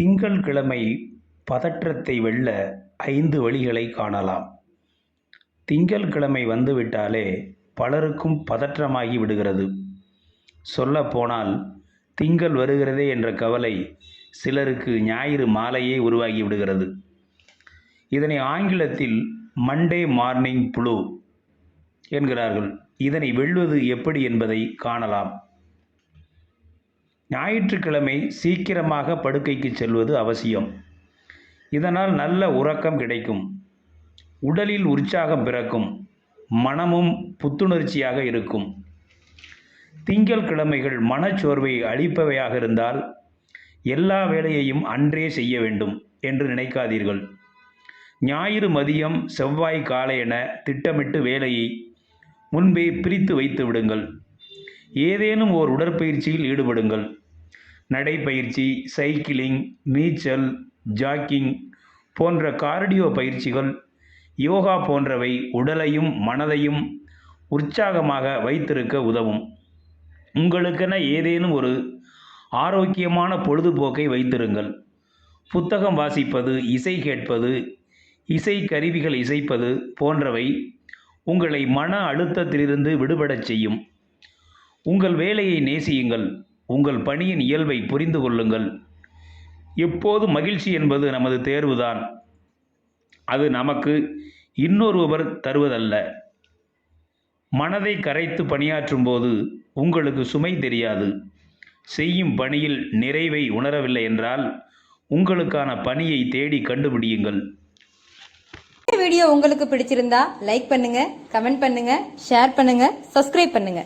திங்கள்கிழமை பதற்றத்தை வெல்ல ஐந்து வழிகளை காணலாம். திங்கள்கிழமை வந்துவிட்டாலே பலருக்கும் பதற்றமாகி விடுகிறது. சொல்லப்போனால் திங்கள் வருகிறதே என்ற கவலை சிலருக்கு ஞாயிறு மாலையே உருவாகி விடுகிறது. இதனை ஆங்கிலத்தில் மண்டே மார்னிங் புளூ என்கிறார்கள். இதனை வெல்வது எப்படி என்பதை காணலாம். ஞாயிற்றுக்கிழமை சீக்கிரமாக படுக்கைக்கு செல்வது அவசியம். இதனால் நல்ல உறக்கம் கிடைக்கும். உடலில் உற்சாகம் பிறக்கும். மனமும் புத்துணர்ச்சியாக இருக்கும். திங்கள் கிழமைகள் மனச்சோர்வை அளிப்பவையாக இருந்தால் எல்லா வேலையையும் அன்றே செய்ய வேண்டும் என்று நினைக்காதீர்கள். ஞாயிறு மதியம் செவ்வாய் காலை என திட்டமிட்டு வேலையை முன்பே பிரித்து வைத்து விடுங்கள். ஏதேனும் ஓர் உடற்பயிற்சியில் ஈடுபடுங்கள். நடைப்பயிற்சி சைக்கிளிங் நீச்சல் ஜாக்கிங் போன்ற கார்டியோ பயிற்சிகள் யோகா போன்றவை உடலையும் மனதையும் உற்சாகமாக வைத்திருக்க உதவும். உங்களுக்கென ஏதேனும் ஒரு ஆரோக்கியமான பொழுதுபோக்கை வைத்திருங்கள். புத்தகம் வாசிப்பது இசை கேட்பது இசை கருவிகள் இசைப்பது போன்றவை உங்களை மன அழுத்தத்திலிருந்து விடுபடச் செய்யும். உங்கள் வேலையை நேசியுங்கள். உங்கள் பணியின் இயல்பை புரிந்து கொள்ளுங்கள். எப்போது மகிழ்ச்சி என்பது நமது தேர்வுதான். அது நமக்கு இன்னொருவர் தருவதல்ல. மனதை கரைத்து பணியாற்றும் போது உங்களுக்கு சுமை தெரியாது. செய்யும் பணியில் நிறைவை உணரவில்லை என்றால் உங்களுக்கான பணியை தேடி கண்டுபிடியுங்கள். இந்த வீடியோ உங்களுக்கு பிடிச்சிருந்தா லைக் பண்ணுங்க கமெண்ட் பண்ணுங்க ஷேர் பண்ணுங்க சப்ஸ்கிரைப் பண்ணுங்க.